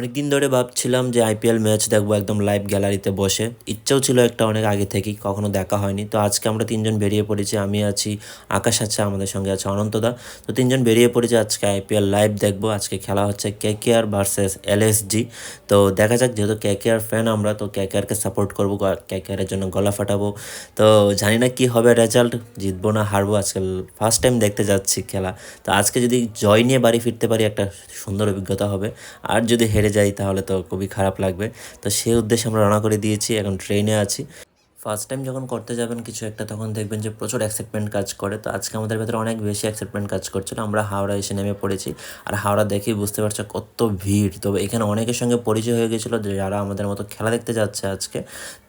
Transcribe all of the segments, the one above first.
অনেকদিন ধরে ভাবছিলাম যে আইপিএল ম্যাচ দেখব একদম লাইভ গ্যালারিতে বসে। ইচ্ছেও ছিল একটা অনেক আগে থেকেই, কখনো দেখা হয়নি। তো আজকে আমরা তিনজন বেরিয়ে পড়েছি, আমি আছি, আকাশ আছে, আমাদের সঙ্গে আছে অনন্তদা তো তিনজন বেরিয়ে পড়েছি আজকে আইপিএল লাইভ দেখব। আজকে খেলা হচ্ছে কে কে আর ভার্সেস এলএসজি তো দেখা যাক, যেহেতু কে কে আর ফ্যান আমরা, তো কে কে আরকে সাপোর্ট করব কে কে আরের জন্য গলা ফাটাবো। তো জানি না কী হবে রেজাল্ট জিতবো না হারবো, আজকে ফার্স্ট টাইম দেখতে যাচ্ছি খেলা। তো আজকে যদি জয় নিয়ে বাড়ি ফিরতে পারি, একটা সুন্দর অভিজ্ঞতা হবে। আর যদি হেরে যাই তাহলে তো খুবই খারাপ লাগবে। তো সেই উদ্দেশ্যে আমরা রওনা করে দিয়েছি, এখন ট্রেনে আছি। ফার্স্ট টাইম যখন করতে যাবেন কিছু একটা, তখন দেখবেন যে প্রচুর অ্যাকসেপ্টমেন্ট কাজ করে। তো আজকে আমাদের ভেতরে অনেক বেশি অ্যাকসেপ্টমেন্ট কাজ করছিল। আমরা হাওড়া এসে নেমে পড়েছি। আর হাওড়া দেখেই বুঝতে পারছ কত ভিড়। তো এখানে অনেকের সঙ্গে পরিচয় হয়ে গেছিল যারা আমাদের মতো খেলা দেখতে যাচ্ছে আজকে।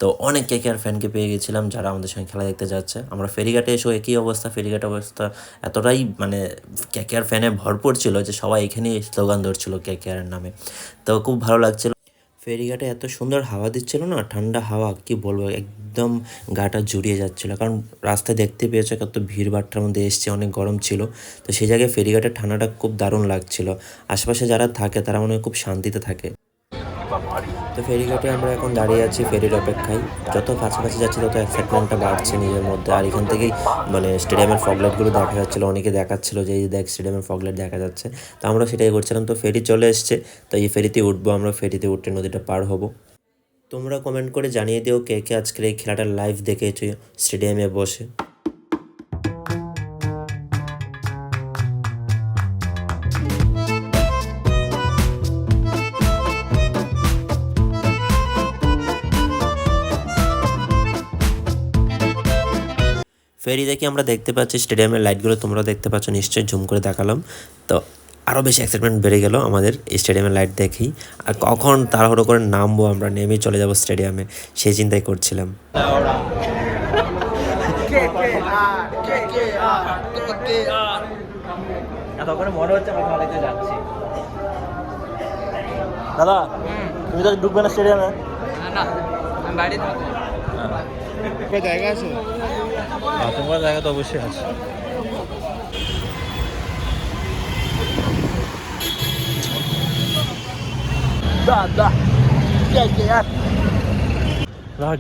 তো অনেক কে আর ফ্যানকে পেয়ে গেছিলাম যারা আমাদের সঙ্গে খেলা দেখতে যাচ্ছে। আমরা ফেরিঘাটে এসেও একই অবস্থা। ফেরিঘাট অবস্থা এতটাই মানে কে আর ফ্যানে ভরপুর ছিল যে সবাই এখানেই স্লোগান ধরছিল কে আর নামে। তো খুব ভালো লাগছিল। ফেরিঘাটে এত সুন্দর হাওয়া দিচ্ছিল না? ঠান্ডা হাওয়া, কি বলব? একদম গাটা জুড়িয়ে যাচ্ছিল। কারণ রাস্তায় দেখতে পেয়েছ কত ভিড়ভাট্টার মধ্যে এসছে, অনেক গরম ছিল। তো সেই জায়গায় ফেরিঘাটের ঠান্ডাটা খুব দারুণ লাগছিল। আশেপাশে যারা থাকে, তারা মনে হয় খুব শান্তিতে থাকে। তো ফেরি ফেরিঘাটে আমরা এখন দাঁড়িয়ে আছি ফেরির অপেক্ষায়। যত কাছাকাছি যাচ্ছি তত এক্সাইটমেন্টটা বাড়ছে নিজের মধ্যে। আর এখান থেকেই মানে স্টেডিয়ামের ফগলাইটগুলো দেখা যাচ্ছিল, অনেকে দেখাচ্ছিল যে এই দেখ স্টেডিয়ামের ফগলাইট দেখা যাচ্ছে। তো আমরা সেটাই করছিলাম। তো ফেরি চলে এসছে, তো এই ফেরিতে উঠবো আমরা, ফেরিতে উঠে নদীটা পার হব। তোমরা কমেন্ট করে জানিয়ে দিও কে কে আজকের এই খেলাটা লাইভ দেখেছ স্টেডিয়ামে বসে। ফেরি দেখে আমরা দেখতে পাচ্ছি স্টেডিয়ামের লাইটগুলো তোমরা দেখতে পাচ্ছ নিশ্চয়ই ঝুম করে দেখালাম। তো আরও বেশি এক্সাইটমেন্ট বেড়ে গেল আমাদের স্টেডিয়ামের লাইট দেখি আর কখন তাড়াহুড়ো করে নামবো আমরা নেমে চলে যাব স্টেডিয়ামে সেই চিন্তাই করছিলাম। মনে দাদা তুমি তো ঢুকবে না স্টেডিয়ামে? না আমি বাড়ি জায়গা আছে? তোমার জায়গা তো অবশ্যই আছে। দাদা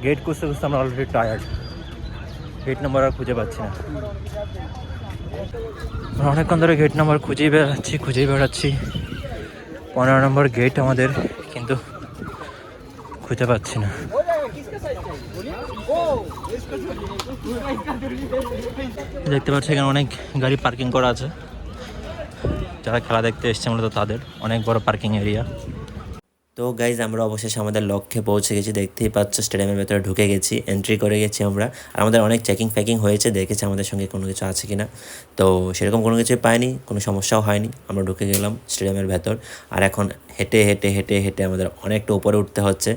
গেট খুঁজতে খুঁজতে আমরা অলরেডি টায়ার্ড গেট নাম্বার আর খুঁজে পাচ্ছি না। আমরা অনেকক্ষণ ধরে গেট নাম্বার খুঁজেই বেড়াচ্ছি খুঁজেই বেড়াচ্ছি। পনেরো নম্বর গেট আমাদের কিন্তু খুঁজে পাচ্ছি না। দেখতে পাচ্ছি এখানে অনেক গাড়ি পার্কিং করা আছে। যারা খেলা দেখতে এসছে মূলত তাদের। অনেক বড় পার্কিং এরিয়া। তো গাইজ আমরা অবশেষে আমাদের লক্ষ্যে পৌঁছে গেছি। দেখতেই পাচ্ছ স্টেডিয়ামের ভেতরে ঢুকে গেছি এন্ট্রি করে গেছি আমরা। আর আমাদের অনেক চেকিং ফ্যাকিং হয়েছে, দেখেছি আমাদের সঙ্গে কোনো কিছু আছে কি না তো সেরকম কোনো কিছুই পাইনি, কোনো সমস্যাও হয়নি। আমরা ঢুকে গেলাম স্টেডিয়ামের ভেতর। আর এখন হেঁটে হেঁটে হেঁটে হেঁটে আমাদের অনেকটা উপরে উঠতে হচ্ছে।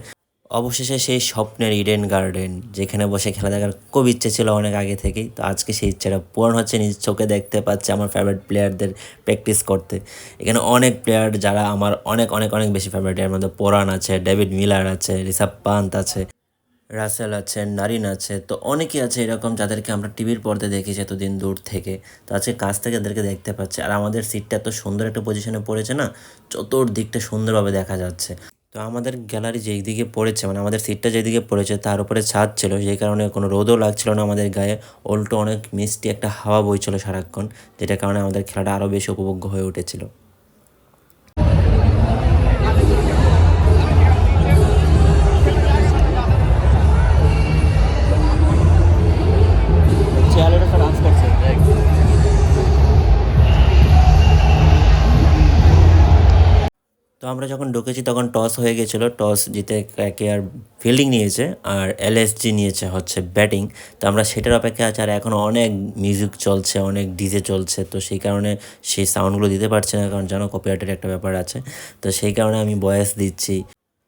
অবশেষে সেই স্বপ্নের ইডেন গার্ডেন যেখানে বসে খেলা দেখার খুব ইচ্ছে ছিল অনেক আগে থেকেই। তো আজকে সেই ইচ্ছাটা পূরণ হচ্ছে, নিজ চোখে দেখতে পাচ্ছে আমার ফেভারিট প্লেয়ারদের প্র্যাকটিস করতে। এখানে অনেক প্লেয়ার যারা আমার অনেক অনেক অনেক বেশি ফেভারিট এর মধ্যে পোরান আছে ডেভিড মিলার আছে রিসাব পান্ত আছে রাসেল আছে নারিন আছে। তো অনেকেই আছে এরকম যাদেরকে আমরা টিভির পর্দায় দেখেছি এতদিন দূর থেকে। তো আজকে কাছ থেকে এদেরকে দেখতে পাচ্ছি। আর আমাদের সিটটা এত সুন্দর একটা পজিশনে পড়েছে না, চতুর্দিকটা সুন্দরভাবে দেখা যাচ্ছে। তো আমাদের গ্যালারি যেই দিকে পড়েছে মানে আমাদের সিটটা যেদিকে পড়েছে, তার উপরে ছাদ ছিল সেই কারণে কোনো রোদও লাগছিল না আমাদের গায়ে। উল্টো অনেক মিষ্টি একটা হাওয়া বইছিল সারাক্ষণ, যেটার কারণে আমাদের খেলাটা আরও বেশি উপভোগ্য হয়ে উঠেছিল। তো আমরা যখন ঢুকেছি তখন টস হয়ে গেছিল। টস জিতে আর ফিল্ডিং নিয়েছে আর এলএসজি নিয়েছে হচ্ছে ব্যাটিং। তো আমরা সেটার অপেক্ষা আছে আর এখন অনেক মিউজিক চলছে, অনেক ডিজে চলছে। তো সেই কারণে সেই সাউন্ডগুলো দিতে পারছে না কারণ জানো কপিরাইটের একটা ব্যাপার আছে। তো সেই কারণে আমি বয়স দিচ্ছি।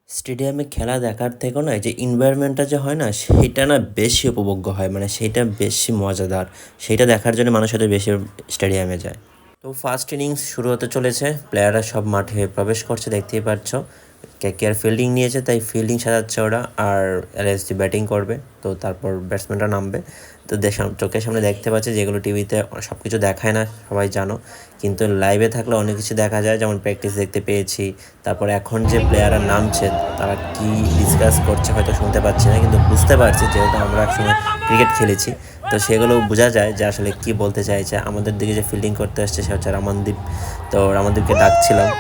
স্টেডিয়ামে খেলা দেখার থেকেও না যে ইনভায়রনমেন্টটা যে হয় না, সেটা না বেশি উপভোগ্য হয়। মানে সেইটা বেশি মজাদার। সেইটা দেখার জন্য মানুষ হয়তো বেশি স্টেডিয়ামে যায়। তো ফার্স্ট ইনিংস শুরু হতে চলেছে। প্লেয়াররা সব মাঠে প্রবেশ করছে দেখতেই পাচ্ছ। কেয়ার ফিল্ডিং নিয়েছে, তাই ফিল্ডিং সাজাচ্ছে ওরা আর এলএসজি ব্যাটিং করবে। তো তারপর ব্যাটসম্যানরা নামবে। তো চোখের সামনে দেখতে পাচ্ছে যেগুলো টিভিতে সব কিছু দেখায় না, সবাই জানো। কিন্তু লাইভে থাকলে অনেক কিছু দেখা যায়। যেমন প্র্যাকটিস দেখতে পেয়েছি। তারপর এখন যে প্লেয়াররা নামছে, তারা কি ডিসকাস করছে হয়তো শুনতে পাচ্ছি না। কিন্তু বুঝতে পারছি যেহেতু আমরা একসময় ক্রিকেট খেলেছি, তো সেগুলো বোঝা যায় যে আসলে কি বলতে চাইছে। আমাদের দিকে যে ফিল্ডিং করতে আসছে, সে হচ্ছে রামনদীপ। তো রামনদীপকে ডাকছিলাম।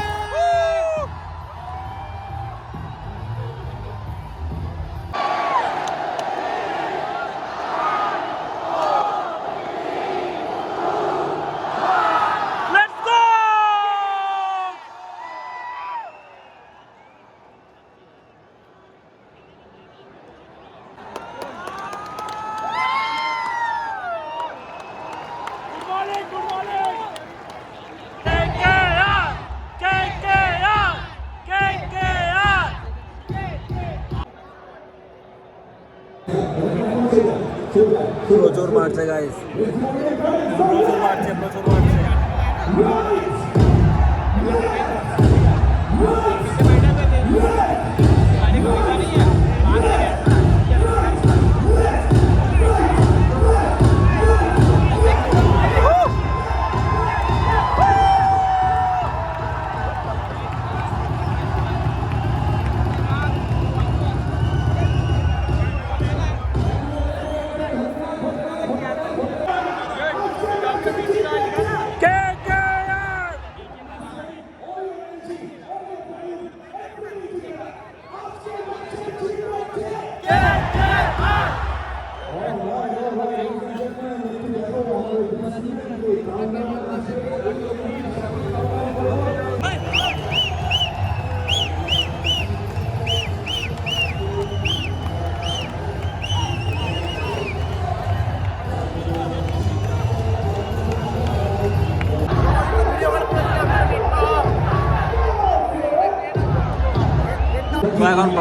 প্রচুর মারছে গাইস প্রচুর মারছে প্রচুর মারছে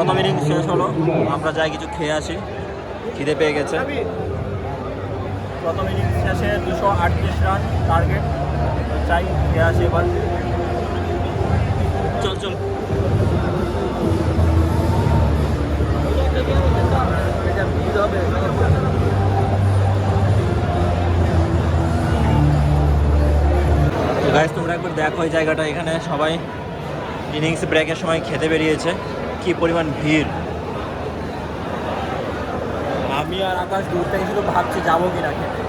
প্রথম ইনিংস শেষ হলো। আমরা যাই কিছু খেয়ে আসি। খিদে পেয়ে গেছে। প্রথম ইনিংস শেষে দুশো আটত্রিশ রান টার্গেট চাই খেয়ে আসি এবার। চল চল। গাইস তোমরা একবার দেখো এই জায়গাটা। এখানে সবাই ইনিংস ব্রেকের সময় খেতে বেরিয়েছে। কি পরিমাণ ভিড়? আমি আর আকাশ দূর থেকে শুধু ভাবছি যাব কিনা খেতে।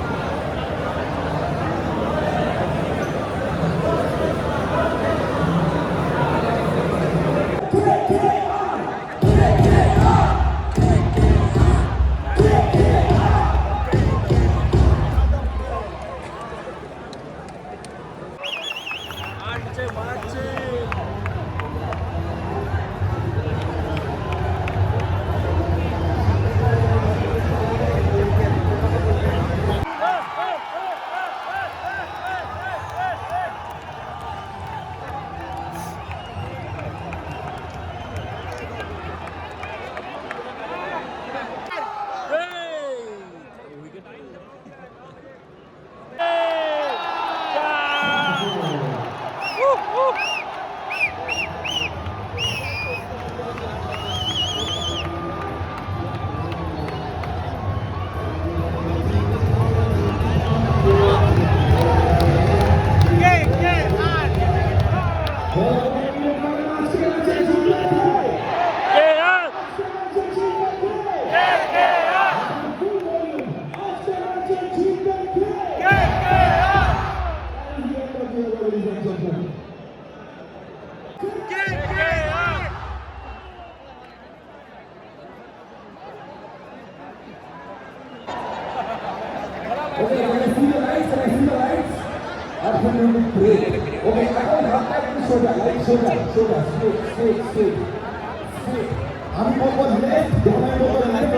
আমি বলব লেফট জামাই বলব রাইট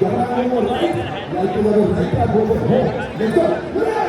জামাই বলব রাইট রাইট বলব রাইট বলব লেফট হলো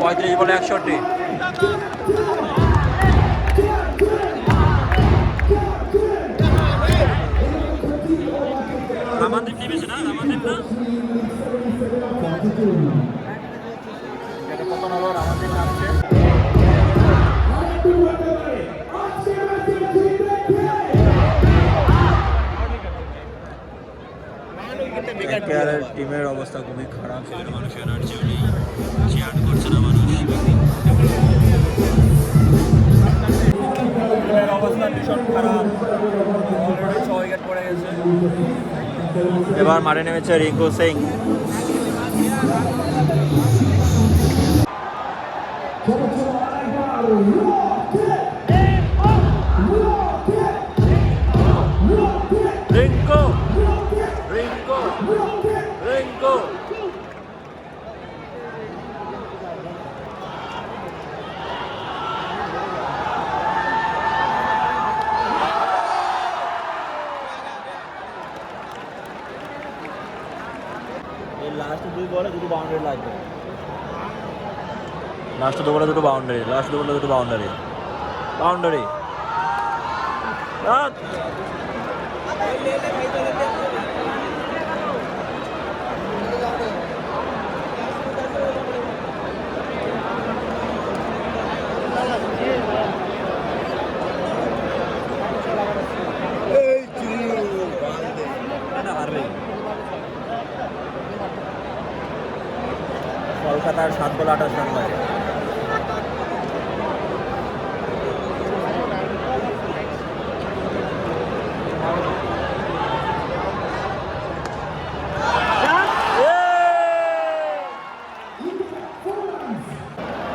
পঁয়ত্রিশ বলে একষট্টি। রামানদীপ নেমেছে না? রামানদীপ না? কেয়ারের টিমের অবস্থা খুবই খারাপ। সেখানে মানুষ এনার্জিও নেই চেয়ার করছে না মানুষ। অবস্থা ভীষণ খারাপ। অলরেডি ছ উইকেট পড়ে গেছে। এবার মাঠে নেমেছে রিঙ্কু সিং। রিঙ্কু রিঙ্কু রিঙ্কু এই লাস্ট দুই বলে দুটো বাউন্ডারি লাগবে লাস্ট দু বলে দুটো বাউন্ডারি লাস্ট দু বলে দুটো বাউন্ডারি বাউন্ডারি কলকাতার সাত বল আঠাশ রান লাগে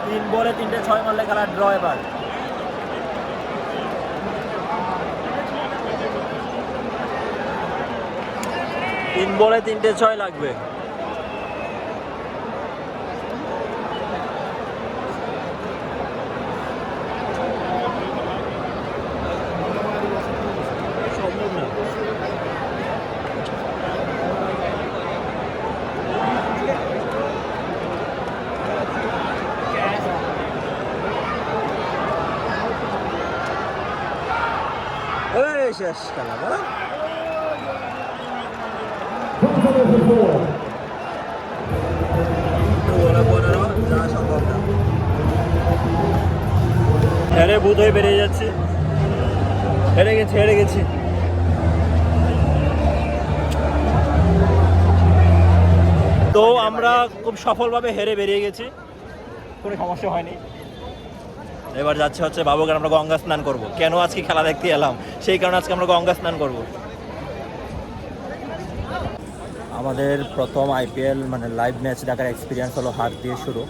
তিন বলে তিনটে, ছয় মারলে খেলা ড্র এবার। তিন বলে তিনটে, ছয় লাগবে। শেষ খেলা হেরে হয়ে বেরিয়ে যাচ্ছে। হেরে গেছি হেরে গেছি। তো আমরা খুব সফলভাবে হেরে বেরিয়ে গেছি। কোনো সমস্যা হয়নি। এবার যাচ্ছে হচ্ছে বাবুকে আমরা গঙ্গা স্নান করব। কেন আজকে খেলা দেখতে এলাম? সেই কারণে আজকে আমরা গঙ্গা স্নান করব। আমাদের প্রথম আইপিএল মানে লাইভ ম্যাচ দেখার এক্সপিরিয়েন্স হলো হাত দিয়ে শুরু।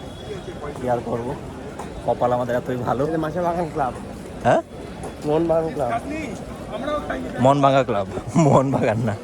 কি আর করব? কপাল আমাদের এতই ভালো। মাসে বাগান ক্লাব হ্যাঁ? মন বাগান ক্লাব মন ভাঙা ক্লাব মোহন বাগান না।